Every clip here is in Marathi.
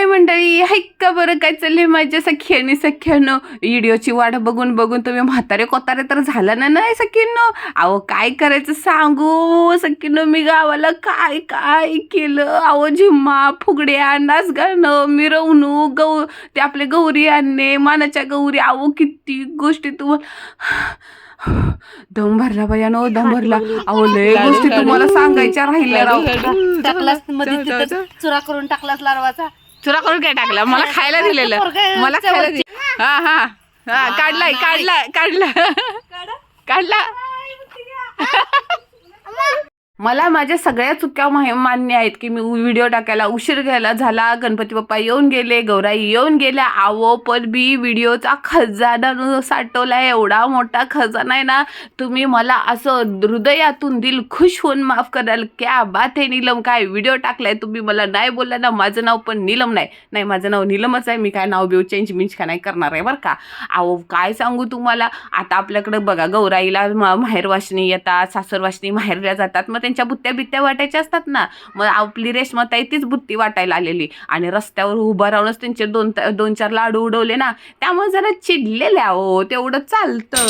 हाय मंडळी? हायक बरं? काय चाललंय माझ्या सख्याने? सख्यानं व्हिडिओची वाट बघून बघून तुम्ही म्हातारे कोतारे तर झाला ना नाही सखींनो अहो काय करायचं सांगू? सखीनं मी गावाला काय काय केलं? अहो झिम्मा फुगड्या नाच गाणं मिरवणूक गौ ते आपले गौरी आणणे मानाच्या गौरी. अहो किती गोष्टी तू दम भरला बायानो दम भरला. अहो लय गोष्टी तुम्हाला सांगायच्या राहिल्या टाकलासमध्ये चुरा करून टाकलास लारवाचा. तुला करून काय टाकलं? मला खायला दिलेलं. मला खायला दिलं हा हा. हा काढलाय काढलाय काढला. काढला मला माझ्या सगळ्या चुक्या माहि- मान्य आहेत की मी व्हिडिओ टाकायला उशीर घ्यायला झाला गणपती बाप्पा येऊन गेले गौराई येऊन गेल्या आवो पण मी व्हिडिओचा खजाना साठवला एवढा मोठा खजाना आहे ना तुम्ही मला असं हृदयातून दिल खुश होऊन माफ कराल. क्या बात आहे नीलम काय व्हिडिओ टाकलाय तुम्ही मला नाही बोलला ना माझं नाव पण नीलम नाही. नाही माझं नाव नीलमच आहे मी काय नाव बिव चेंज मिंच का नाही करणार आहे बरं का? अहो काय सांगू तुम्हाला? आता आपल्याकडं बघा गौराईला म- येतात सासर माहेरला माहेरल्या जातात मग त्यांच्या बुत्त्या बित्त्या वाटायच्या असतात ना मग आपली रेशमाताई तीच बुत्ती वाटायला आलेली. आणि रस्त्यावर उभं राहूनच त्यांचे दोन दोन चार लाडू उडवले ना त्यामुळे जरा चिडलेल्या हो तेवढं चालतं.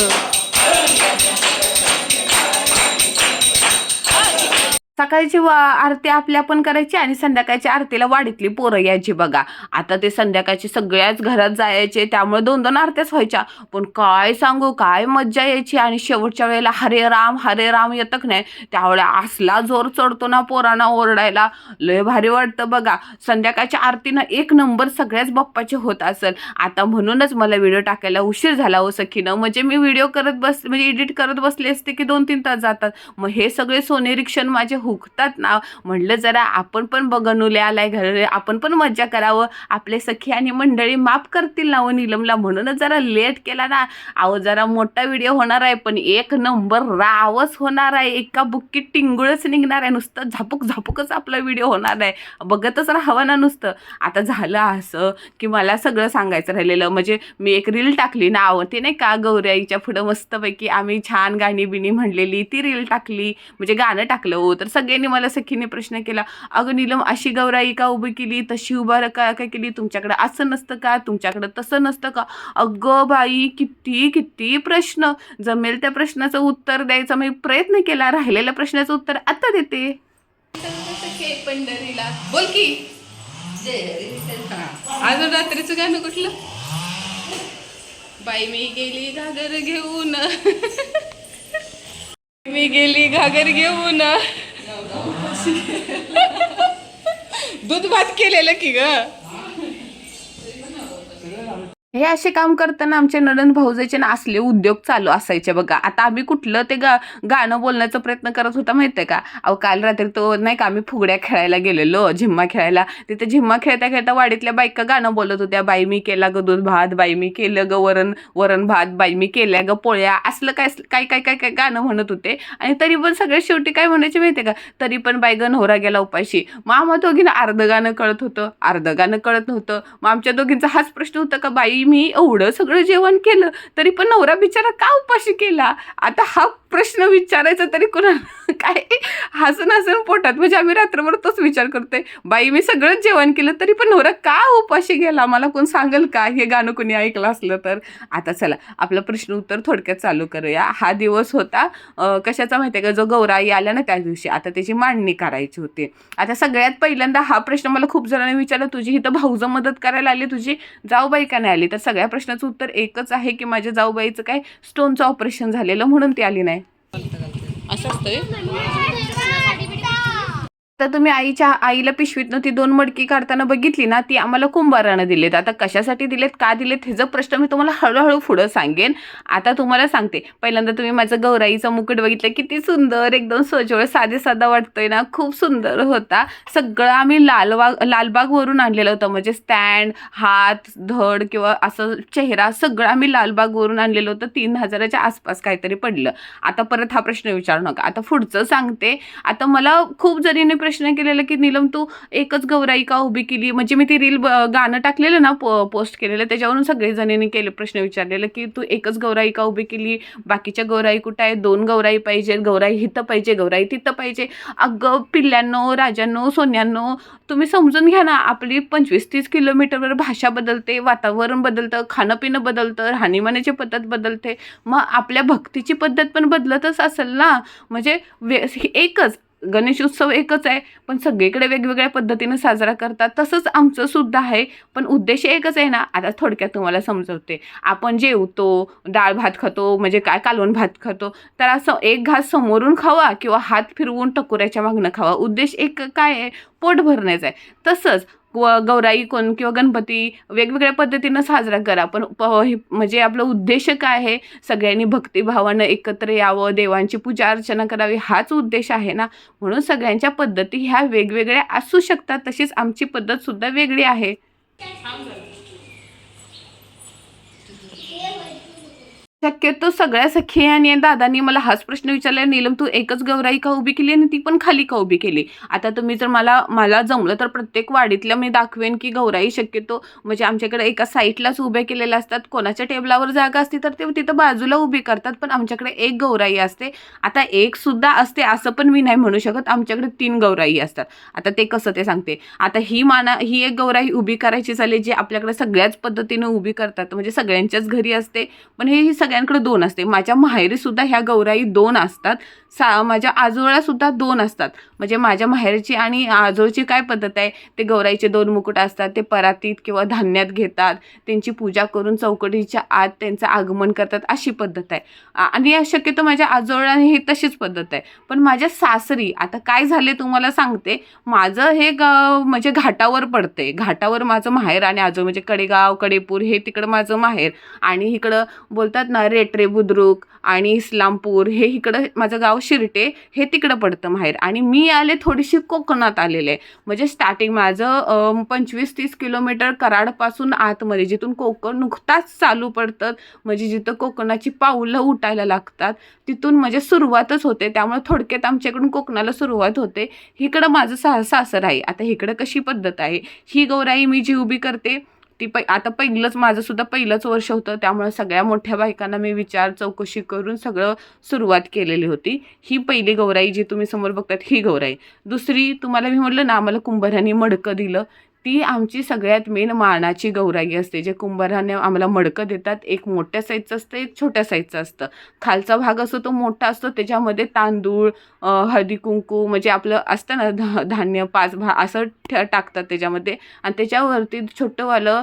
सकाळची वा आरती आपल्या पण करायची आणि संध्याकाळच्या आरतीला वाडीतली पोरं यायची बघा. आता ते संध्याकाळची सगळ्याच घरात जायचे त्यामुळे दोन दोन आरत्याच व्हायच्या. पण काय सांगू काय मज्जा यायची आणि शेवटच्या वेळेला हरे राम हरे राम येतं नाही. त्यावेळेला असला जोर चढतो ना पोरांना ओरडायला. लय भारी वाटतं बघा. संध्याकाळच्या आरतीनं एक नंबर सगळ्याच बाप्पाचे होत असेल. आता म्हणूनच मला व्हिडिओ टाकायला उशीर झाला हो सखीनं. म्हणजे मी व्हिडिओ करत बस म्हणजे एडिट करत बसले असते की दोन तीन तास जातात. मग हे सगळे सोनेरी क्षण माझे हुकतात ना. म्हणलं जरा आपण पण बघनुले आलाय घर आपण पण मज्जा करावं. आपले सखी आणि मंडळी माफ करतील ना हो नीलमला. म्हणूनच जरा लेट केला ना. अहो जरा मोठा व्हिडिओ होणार आहे पण एक नंबर रावच होणार आहे. एका बुक्की टिंगुळच निघणार आहे. नुसतं झापूक झापूकच आपला व्हिडिओ होणार आहे. बघतच राहावं ना नुसतं. आता झालं असं की मला सगळं सांगायचं राहिलेलं. म्हणजे मी एक रील टाकली ना. आवडते नाही का गौऱ्याईच्या पुढं मस्तपैकी आम्ही छान गाणी बिणी म्हणलेली. ती रील टाकली. म्हणजे गाणं टाकलं हो. तर सगळ्यांनी मला सखीने प्रश्न केला अगं नीलम अशी गौराई का उभी केली? तशी उभा का काय केली? तुमच्याकडं असं नसतं का? तुमच्याकडं तसं नसतं का? अगं बाई किती किती प्रश्न. जमेल त्या प्रश्नाचं उत्तर द्यायचा मी प्रयत्न केला राहिलेल्या प्रश्नाचं उत्तर आता देते. पंढरीला. बोल की. अजून रात्रीचं गाणं कुठलं? बाई मी गेली घागर घेऊन. मी गेली घागर घेऊन. दूध भात केलेलं की ग? हे असे काम करताना आमचे नणंद भाऊजाचे ना असले उद्योग चालू असायचे बघा. आता आम्ही कुठलं ते गा गाणं बोलण्याचा प्रयत्न करत होता माहितीये का? अहो काल रात्री तो नाही का आम्ही फुगड्या खेळायला गेलेलो झिम्मा खेळायला. तिथे झिम्मा खेळता खेळता वाडीतल्या बायका गाणं बोलत होत्या बाई मी केला ग दूध भात बाई मी केलं ग वरण वरण भात बाई मी केल्या ग पोळ्या. असलं काय काय काय काय काय गाणं म्हणत होते. आणि तरी पण सगळ्यात शेवटी काय म्हणायचे माहितीये का? तरी पण बाई ग नवरा गेला उपाशी. मग आम्हा दोघींना अर्ध गाणं कळत होतं. अर्ध गाणं कळत नव्हतं. मग आमच्या दोघींचा हाच प्रश्न होता का बाई मी एवढं सगळं जेवण केलं तरी पण नवरा बिचारा का उपाशी केला? आता हा प्रश्न विचारायचा तरी कोणाला काय हसून हसून पोटात. म्हणजे आम्ही रात्रभर तोच विचार करतोय. बाई मी सगळंच जेवण केलं तरी पण नवरा का उपाशी गेला? मला कोण सांगेल का? हे गाणं कोणी ऐकलं असलं तर. आता चला आपला प्रश्न उत्तर थोडक्यात चालू करूया. हा दिवस होता कशाचा माहिती आहे का? जो गौराई आला ना त्या दिवशी. आता त्याची मांडणी करायची होती. आता सगळ्यात पहिल्यांदा हा प्रश्न मला खूप जणांनी विचारला तुझी इथं भाऊजं मदत करायला आली? तुझी जाऊबाई का नाही आली? तर सगळ्या प्रश्नाचं उत्तर एकच आहे की माझ्या जाऊबाईचं काय स्टोनचं ऑपरेशन झालेलं म्हणून ती आली नाही. असं असतं तर तुम्ही आईच्या आईला पिशवीतनं ती दोन मडकी काढताना बघितली ना ती आम्हाला कुंभारानं दिलेत. आता कशासाठी दिलेत का दिलेत ह्याचा प्रश्न मी तुम्हाला हळूहळू पुढं सांगेन. आता तुम्हाला सांगते. पहिल्यांदा तुम्ही माझं गौराईचं मुकुट बघितलं किती सुंदर एकदम सोजवळ साधे साधा वाटतोय ना खूप सुंदर होता. सगळं आम्ही लालबाग लालबागवरून आणलेलं होतं. म्हणजे स्टँड हात धड किंवा असं चेहरा सगळं आम्ही लालबागवरून आणलेलं होतं. तीन हजाराच्या आसपास काहीतरी पडलं. आता परत हा प्रश्न विचारू नका. आता पुढचं सांगते. आता मला खूप जरीने प्रश्न प्रश्न केलेला की नीलम तू एकच गौराई का उभी केली? म्हणजे मी ती रील गाणं टाकलेलं ना पो पोस्ट केलेलं त्याच्यावरून सगळेजणींनी केले प्रश्न विचारलेलं की तू एकच गौराई का उभी केली? बाकीच्या गौराई कुठं आहे दोन गौराई पाहिजे गौराई हिथं पाहिजे गौराई तिथं पाहिजे. अगं पिल्ल्यांनो राजांनो सोन्यांनो तुम्ही समजून घ्या ना आपली पंचवीस तीस किलोमीटरवर भाषा बदलते वातावरण बदलतं खाणंपिणं बदलतं राहणीमानाची पद्धत बदलते. मग आपल्या भक्तीची पद्धत पण बदलतच असेल ना? म्हणजे वे एकच गणेश उत्सव एकच आहे पण सगळीकडे वेगवेगळ्या पद्धतीनं साजरा करतात तसंच आमचं सुद्धा आहे पण उद्देश एकच आहे ना आता थोडक्यात तुम्हाला समजवते. आपण जेवतो डाळ भात खातो म्हणजे काय कालवण भात खातो तर असं एक घास समोरून खावा किंवा हात फिरवून टकोऱ्याच्या मागणं खावा. उद्देश एक काय आहे? पोट भरण्याचा आहे. तसंच व गौराई कोण किंवा गणपती वेगवेगळ्या पद्धतीनं साजरा करा. पण प हे- म्हणजे आपलं उद्देश काय आहे? सगळ्यांनी भक्तिभावानं एकत्र यावं देवांची पूजा अर्चना करावी हाच उद्देश आहे ना? म्हणून सगळ्यांच्या पद्धती ह्या वेगवेगळ्या असू शकतात तशीच आमची पद्धतसुद्धा वेगळी आहे. शक्यतो सगळ्या सखी आणि दादांनी मला हाच प्रश्न विचारला नीलम तू एकच गौराई का उभी केली आणि ती पण खाली का उभी केली? आता तुम्ही जर मला मला जमलं तर प्रत्येक वाडीतल्या मी दाखवेन की गौराई शक्यतो म्हणजे आमच्याकडे एका साईडलाच उभ्या केलेल्या असतात. कोणाच्या टेबलावर जागा असते तर ते तिथं बाजूला उभी करतात पण आमच्याकडे एक गौराई असते. आता एक सुद्धा असते असं पण मी नाही म्हणू शकत. आमच्याकडे तीन गौराई असतात. आता ते कसं ते सांगते. आता ही माना ही एक गौराई उभी करायची चालेल जी आपल्याकडे सगळ्याच पद्धतीनं उभी करतात. म्हणजे सगळ्यांच्याच घरी असते. पण हे सग सगळ्यांकडे दोन असते. माझ्या माहेरी सुद्धा ह्या गौराई दोन असतात. सा माझ्या आजोळासुद्धा दोन असतात. म्हणजे माझ्या माहेरची आणि आजोळची काय पद्धत आहे? ते गौराईचे दोन मुकुट असतात ते परातीत किंवा धान्यात घेतात. त्यांची पूजा करून चौकटीच्या आत त्यांचं आगमन करतात अशी पद्धत आहे. आणि शक्यतो माझ्या आजोळाने ही तशीच पद्धत आहे. पण माझ्या सासरी आता काय झाले तुम्हाला सांगते. माझं हे ग म्हणजे घाटावर पडते घाटावर माझं माहेर आणि आजोळ म्हणजे कडेगाव कडेपूर हे तिकडं माझं माहेर. आणि इकडं बोलतात ना रेटरे बुद्रुक आणि इस्लामपूर हे इकडं माझं गाव शिरटे हे तिकडं पडतं माहेर. आणि मी आले थोडीशी कोकणात आलेले. म्हणजे स्टार्टिंग माझं पंचवीस तीस किलोमीटर कराडपासून आतमध्ये जिथून कोकण नुकताच चालू पडतं. म्हणजे जिथं कोकणाची पाऊलं उठायला लागतात तिथून म्हणजे सुरुवातच होते. त्यामुळे थोडक्यात आमच्याकडून कोकणाला सुरुवात होते. इकडं माझं सा सासर आहे. आता इकडं कशी पद्धत आहे? ही गौराई मी जी उभी करते ती पै आता पहिलंच माझं सुद्धा पहिलंच वर्ष होतं त्यामुळे सगळ्या मोठ्या बायकांना मी विचार चौकशी करून सगळं सुरुवात केलेली होती. ही पहिली गौराई जी तुम्ही समोर बघतात ही गौराई. दुसरी तुम्हाला मी म्हटलं ना आम्हाला कुंभारांनी मडकं दिलं. ती आमची सगळ्यात मेन मानाची गौराई असते. जे कुंभाराने आम्हाला मडकं देतात एक मोठ्या साईजचं असतं एक छोट्या साईजचं असतं. खालचा भाग असतो तो मोठा असतो त्याच्यामध्ये तांदूळ हळदी कुंकू म्हणजे आपलं असतं ना धा धान्य पाच भा असं ठ टाकतात त्याच्यामध्ये. आणि त्याच्यावरती छोटंवालं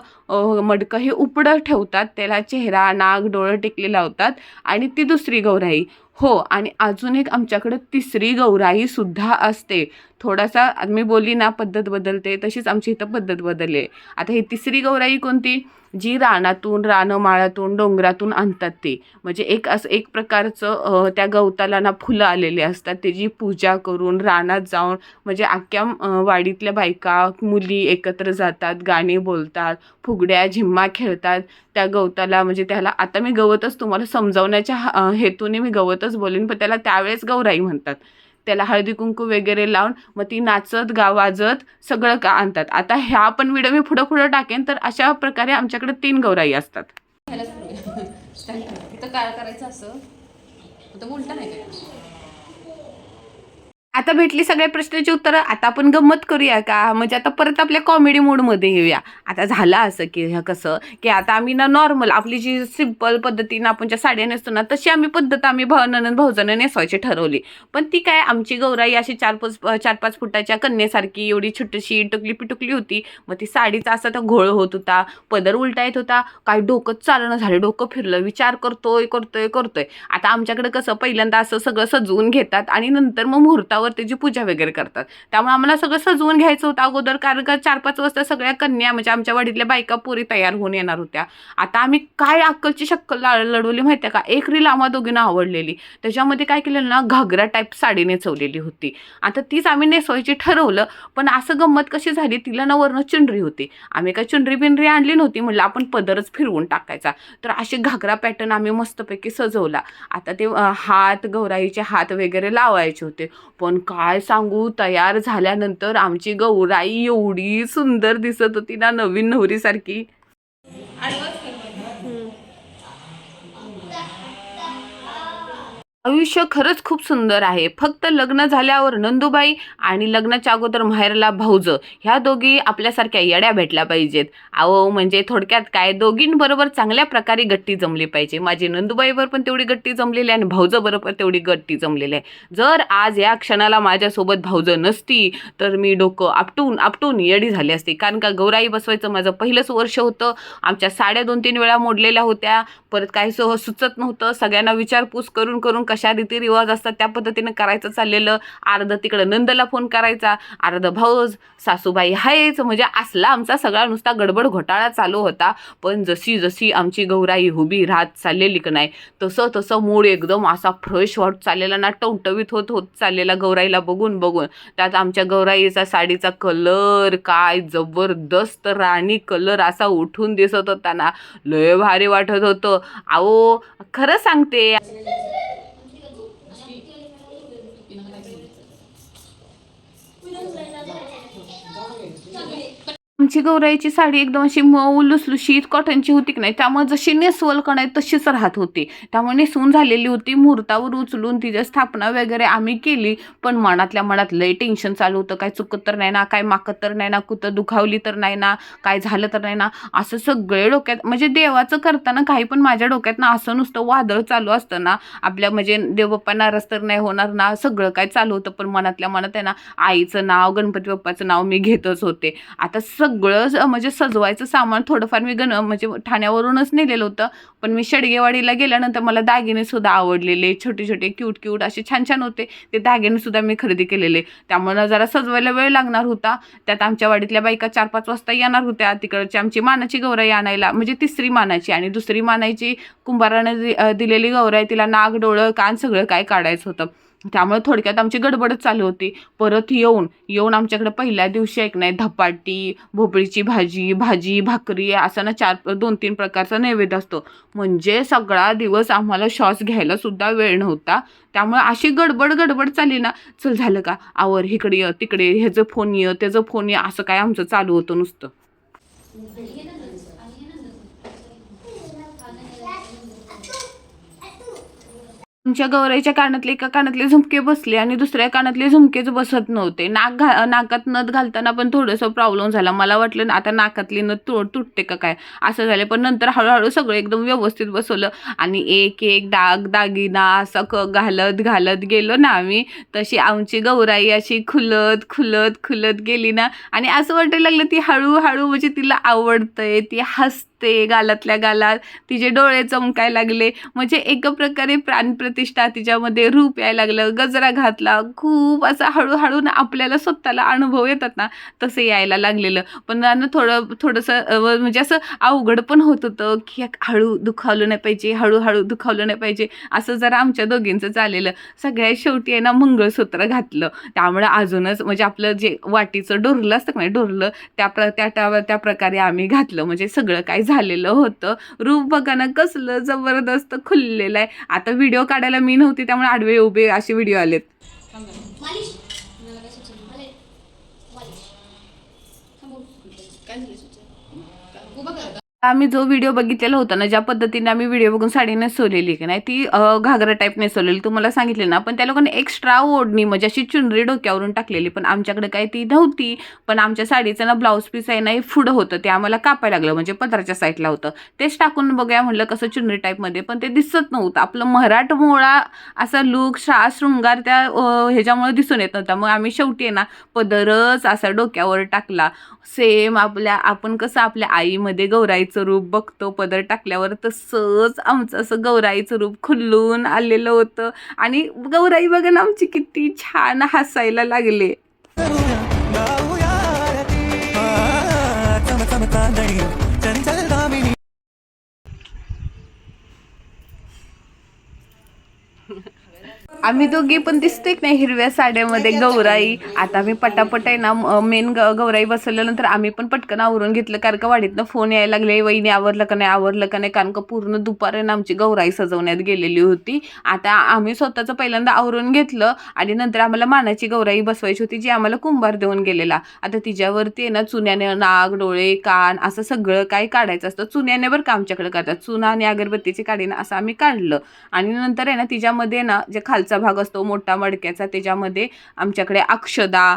मडकं हे उपडं ठेवतात. त्याला चेहरा नाक डोळं टिकले लावतात. आणि ती दुसरी गौराई. हो आणि अजून एक आमच्याकडे तिसरी गौराई सुद्धा असते. थोडासा मी बोलली ना पद्धत बदलते तशीच आमची इथं पद्धत बदलली आहे. आता ही तिसरी गौराई कोणती? जी रानातून रानमाळातून डोंगरातून आणतात ते. म्हणजे एक असं एक प्रकारचं त्या गवताला ना फुलं आलेली असतात. त्याची पूजा करून रानात जाऊन म्हणजे अख्ख्या वाडीतल्या बायका मुली एकत्र जातात गाणी बोलतात फुगड्या झिम्मा खेळतात. त्या गवताला म्हणजे त्याला आता मी गवतच तुम्हाला समजावण्याच्या हेतूने मी गवतच बोलेन पण त्याला त्यावेळेस गौराई म्हणतात. त्याला हळदी कुंकू वगैरे लावून मग ती नाचत गा वाजत सगळं का आणतात. आता ह्या पण व्हिडिओ मी पुढं पुढं टाकेन तर अशा प्रकारे आमच्याकडे तीन गौराई असतात. काय करायचं असं? उलटा नाही आता भेटली सगळ्या प्रश्नाची उत्तरं. आता आपण गंमत करूया का? म्हणजे आता परत आपल्या कॉमेडी मूडमध्ये येऊया. आता झालं असं की ह्या कसं? की आता आम्ही ना नॉर्मल आपली जी सिंपल पद्धतीनं आपण ज्या साड्या नेसतो ना तशी आम्ही पद्धत आम्ही भाव ननंद भाऊजानं नेसवायची ठरवली. पण ती काय आमची गौराई अशी चार पाच चार पाच फुटाच्या कन्येसारखी एवढी छोटीशी टुकली पिटुकली होती. मग ती साडीचा असा तर घोळ होत होता. पदर उलटा येत होता. काय डोकंच चालणं झालं. डोकं फिरलं. विचार करतोय करतोय करतोय. आता आमच्याकडे कसं पहिल्यांदा असं सगळं सजवून घेतात आणि नंतर मग मुहूर्तावर त्याची पूजा वगैरे करतात. त्यामुळे आम्हाला सगळं सजवून घ्यायचं होतं अगोदर कारण का चार पाच वाजता सगळ्या कन्या म्हणजे आमच्या वाडीतल्या बायका पुरी तयार होऊन येणार होत्या. आता आम्ही काय अक्कलची शक्कल लढवली माहिती आहे का? एक रील आम्हा दोघींना आवडलेली. त्याच्यामध्ये काय केलेलं ना घागरा टाईप साडी नेसवलेली होती. आता तीच आम्ही नेसवायची ठरवलं पण असं गंमत कशी झाली तिला ना वरनं चुनरी होती. आम्ही काय चुनरी बिनरी आणली नव्हती म्हणलं आपण पदरच फिरवून टाकायचा. तर असे घागरा पॅटर्न आम्ही मस्तपैकी सजवला. आता ते हात गौराईचे हात वगैरे लावायचे होते. पण पण काय सांगू? तयार झाल्यानंतर आमची गौराई एवढी सुंदर दिसत होती ना नवीन नवरीसारखी. आयुष्य खरंच खूप सुंदर आहे. फक्त लग्न झाल्यावर नंदुबाई आणि लग्नाच्या अगोदर माहेरला भाऊज ह्या दोघी आपल्यासारख्या येड्या भेटल्या पाहिजेत. अहो म्हणजे थोडक्यात काय? दोघींबरोबर चांगल्या प्रकारे गट्टी जमली पाहिजे. माझी नंदुबाईवर पण तेवढी गट्टी जमलेली आहे आणि भाऊज बरोबर तेवढी गट्टी जमलेली आहे. जर आज या क्षणाला माझ्यासोबत भाऊज नसती तर मी डोकं आपटून आपटून येडी झाली असती. कारण का गौराई बसवायचं माझं पहिलंच वर्ष होतं. आमच्या साड्या दोन तीन वेळा मोडलेल्या होत्या. परत काही सह सुचत नव्हतं. सगळ्यांना विचारपूस करून करून कशा रीतिरिवाज असतात. त्या पद्धतीनं करायचं चाललेलं. अर्ध तिकडं नंदला फोन करायचा. अर्ध भाऊज सासूबाई हायच. म्हणजे असला आमचा सगळा नुसता गडबड घोटाळा चालू होता. पण जशी जशी आमची गौराई उभी राहत चाललेली की नाही तसं तसं मूळ एकदम असा फ्रेश वाट चाललेला ना टवटवीत होत होत चाललेला गौराईला बघून बघून. त्यात आमच्या गौराईचा साडीचा कलर काय जबरदस्त राणी कलर असा उठून दिसत होता ना. लय भारी वाटत होतं. अहो खरं सांगते. आमची गौराईची साडी एकदम अशी मऊ लुसलुशीत कॉटनची होती की नाही त्यामुळे जशी नेसवल का नाही तशीच राहत होती. त्यामुळे नेसवून झालेली होती मुहूर्तावर उचलून तिची स्थापना वगैरे आम्ही केली पण मनातल्या मनात लय टेन्शन चालू होतं. काय चुकत तर नाही ना काय माकत तर नाही ना कुठं दुखावली तर नाही ना काय झालं तर नाही ना असं सगळे डोक्यात म्हणजे देवाचं करताना काही पण माझ्या डोक्यात ना असं नुसतं वादळ चालू असतं ना आपल्या म्हणजे देवबाप्पा नाराज तर नाही होणार ना सगळं काय चालू होतं पण मनातल्या मनात आहे ना आईचं नाव गणपती बाप्पाचं नाव मी घेतच होते. आता सगळं स- म्हणजे सजवायचं सामान थोडंफार मी गण म्हणजे ठाण्यावरूनच नेलेलं होतं. पण मी शेडगेवाडीला गेल्यानंतर मला दागिनेसुद्धा आवडलेले छोटे छोटे क्यूट क्यूट असे छान छान होते. ते दागिनेसुद्धा मी खरेदी केलेले. त्यामुळं जरा सजवायला वेळ लागणार होता. त्यात आमच्या वाडीतल्या बायका चार पाच वाजता येणार होत्या. तिकडची आमची मानाची गौराई आणायला म्हणजे तिसरी मानाची आणि दुसरी मानायची कुंभाराने दि- दिलेली गौराई तिला नाग डोळं कान सगळं काय काढायचं होतं. त्यामुळे थोडक्यात आमची गडबडच चालू होती. परत येऊन येऊन आमच्याकडे पहिल्या दिवशी एक नाही धपाटी भोपळीची भाजी भाजी भाकरी असं ना चार दोन तीन प्रकारचा नैवेद्य असतो. म्हणजे सगळा दिवस आम्हाला श्वास घ्यायला सुद्धा वेळ नव्हता. त्यामुळे अशी गडबड गडबड चालली ना चल झालं का? आवर इकडे ये तिकडे ह्याचं फोन ये त्याचं फोन ये असं काय आमचं चालू होतं नुसतं. आमच्या गौराईच्या कानातले एका कानातले झुमके बसले आणि दुसऱ्या कानातले झुमकेच बसत नव्हते. नाक घा नाकात नथ घालताना पण थोडंसं प्रॉब्लेम झाला. मला वाटलं ना आता नाकातली नथ तु तुटते का काय? असं झालं. पण नंतर हळूहळू सगळं एकदम व्यवस्थित बसवलं. आणि एक एक डाग दागिना असं क घालत घालत गेलो ना आम्ही. तशी आमची गौराई अशी खुलत खुलत खुलत गेली ना. आणि असं वाटायला लागलं ती हळूहळू म्हणजे तिला आवडतंय ती हस ते गालातल्या गालात तिचे डोळे चमकायला लागले. म्हणजे एक प्रकारे प्राणप्रतिष्ठा तिच्यामध्ये रूप यायला लागलं. गजरा घातला. खूप असं हळूहळू ना आपल्याला स्वतःला अनुभव येतात ना तसे यायला लागलेलं. पण ना थोडं थोडंसं म्हणजे असं अवघड पण होत होतं की हळू दुखावलं नाही पाहिजे हळूहळू दुखावलं नाही पाहिजे असं जरा आमच्या दोघींचं चाललेलं सगळ्यात शेवटी आहे ना मंगळसूत्र घातलं. त्यामुळे अजूनच म्हणजे आपलं जे वाटीचं डोरलं असतं का नाही डोरलं त्या प्र त्या त्या त्या प्रकारे आम्ही घातलं. म्हणजे सगळं काय झालेलं होतं. रूप बघा ना कसलं जबरदस्त खुललेलं आहे. आता व्हिडिओ काढायला मी नव्हती त्यामुळे आडवे उभे असे व्हिडिओ आलेत. मालिश. काय सुचलं? मालिश. मालिश. थांबव. काय झालं सुचलं? उभं कर. आम्ही जो व्हिडिओ बघितलेला होता ना ज्या पद्धतीने आम्ही व्हिडिओ बघून साडी नेसवलेली की नाही ती घागरा टाईप नेसवलेली तुम्हाला सांगितले ना. पण त्या लोकांनी एक्स्ट्रा ओढणी म्हणजे अशी चुनरी डोक्यावरून टाकलेली पण आमच्याकडे काय ती नव्हती. पण आमच्या साडीचं ना ब्लाऊज पीस आहे ना हे होतं ते आम्हाला कापायला लागलं म्हणजे पदराच्या साईडला होतं. तेच टाकून बघूया म्हणलं कसं चुनरी टाईपमध्ये पण ते दिसत नव्हतं. आपलं मराठमोळा असा लुक शा शृंगार त्या ह्याच्यामुळे दिसून येत नव्हता. मग आम्ही शेवटी आहे ना पदरच असा डोक्यावर टाकला. सेम आपल्या आपण कसं आपल्या आईमध्ये गौरायचं गौराईचं रूप बघतो पदर टाकल्यावर तसंच आमचं असं गौराईचं रूप खुलून आलेलं होतं. आणि गौराई बघा ना आमची किती छान हसायला लागले. आम्ही दोघी पण दिसतोय नाही हिरव्या साड्यामध्ये गौराई. आता आम्ही पटापट आहे ना मेन गौराई बसवल्यानंतर आम्ही पण पटकन आवरून घेतलं कारण का वाडीतनं फोन यायला लागले वहिनी आवरलं का नाही आवरलं का नाही? कारण का पूर्ण दुपार आहे ना आमची गौराई सजवण्यात गेलेली होती. आता आम्ही स्वतःचं पहिल्यांदा आवरून घेतलं आणि नंतर आम्हाला मानाची गौराई बसवायची होती जी आम्हाला कुंभार देऊन गेलेला. आता तिच्यावरती आहे ना चुन्याने नाग डोळे कान असं सगळं काही काढायचं असतं. चुन्याने बरं का आमच्याकडे करतात. चुना आणि अगरबत्तीची काढीनं असं आम्ही काढलं. आणि नंतर आहे ना तिच्यामध्ये ना जे खालचा भाग असतो मोठा मडक्याचा त्याच्यामध्ये आमच्याकडे अक्षदा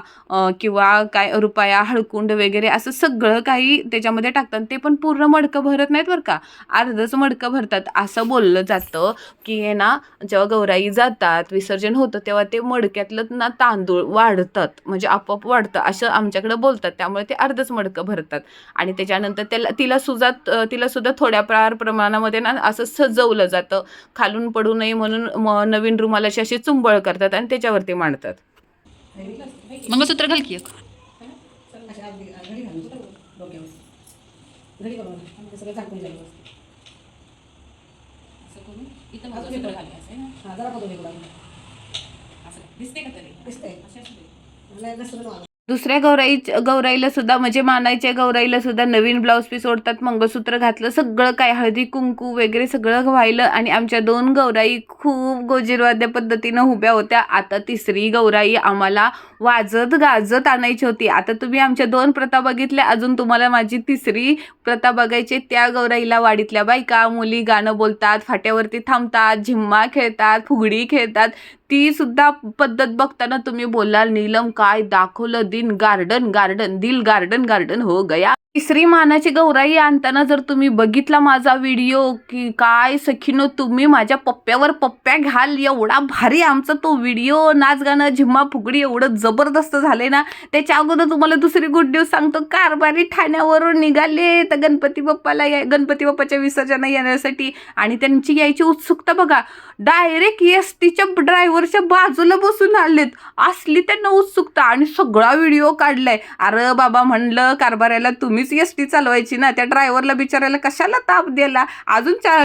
किंवा काय रुपया हळकुंड वगैरे असं सगळं काही त्याच्यामध्ये टाकतात ते पण पूर्ण मडकं भरत नाहीत बरं का. अर्धच मडकं भरतात. असं बोललं जातं की आहे ना जेव्हा गौराई जातात विसर्जन होतं तेव्हा ते मडक्यातलं ना तांदूळ वाढतात. म्हणजे आपोआप वाढतं. असं आमच्याकडे बोलतात. त्यामुळे ते अर्धच मडकं भरतात. आणि त्याच्यानंतर त्याला तिला सुजात तिला सुद्धा थोड्या प्रमाणामध्ये ना असं सजवलं जातं. खालून पडू नये म्हणून म नवीन रुमालाची अशी चुंबळ करतात आणि त्याच्यावरती मांडतात. मंगळसूत्र घाल की एक. दुसऱ्या गौराई गौराईला सुद्धा म्हणजे मानायच्या गौराईला सुद्धा नवीन ब्लाऊज पीस ओढतात मंगळसूत्र घातलं सगळं काय हळदी कुंकू वगैरे सगळं व्हायलं आणि आमच्या दोन गौराई खूप गोजीरवाद्या पद्धतीनं उभ्या होत्या. आता तिसरी गौराई आम्हाला वाजत गाजत आणायची होती. आता तुम्ही आमच्या दोन प्रथा बघितल्या अजून तुम्हाला माझी तिसरी प्रथा बघायची त्या गौराईला वाडीतल्या बायका मुली गाणं बोलतात फाट्यावरती थांबतात झिम्मा खेळतात फुगडी खेळतात. ती सुद्धा पद्धत बघताना तुम्ही बोलाल नीलम काय दाखवलं दिन गार्डन गार्डन दिल गार्डन गार्डन हो गया. तिसरी मानाची गौराई आणताना जर तुम्ही बघितला माझा व्हिडिओ की काय सखीनो तुम्ही माझ्या पप्प्यावर पप्प्या घाल एवढा भारी आमचा तो व्हिडिओ नाच गाणं झिम्मा फुगडी एवढं जबरदस्त झाले ना त्याच्या अगोदर तुम्हाला दुसरी गुड न्यूज सांगतो कारभारी ठाण्यावरून निघाले तर गणपती बाप्पाला या गणपती बाप्पाच्या विसर्जन येण्यासाठी आणि त्यांची यायची उत्सुकता बघा डायरेक्ट एस टीच्या ड्रायव्हरच्या बाजूला बसून आलेत असली त्यांना उत्सुकता आणि सगळा व्हिडिओ काढलाय. अरे बाबा म्हणलं कारभाऱ्याला तुम्हीच एस टी चालवायची ना त्या ड्रायव्हरला बिचारायला कशाला ताप दिला? अजून चार.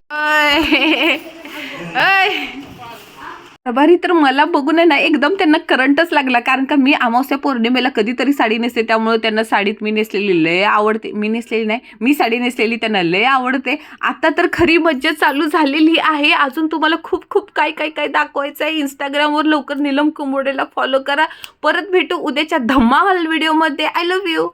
कारभारी तर मला बघून आहे ना एकदम त्यांना करंटच लागला. कारण का मी अमावस्या पौर्णिमेला कधीतरी साडी नेसते त्यामुळे त्यांना साडीत मी नेसलेली लय आवडते. मी नेसलेली नाही मी साडी नेसलेली त्यांना लय आवडते. आता तर खरी मज्जा चालू झालेली आहे. अजून तुम्हाला खूप खूप काय काय काय दाखवायचं आहे इंस्टाग्रामवर लवकर नीलम कुंबोडेला फॉलो करा. परत भेटू उद्याच्या धम्माल व्हिडिओमध्ये आय लव्ह यू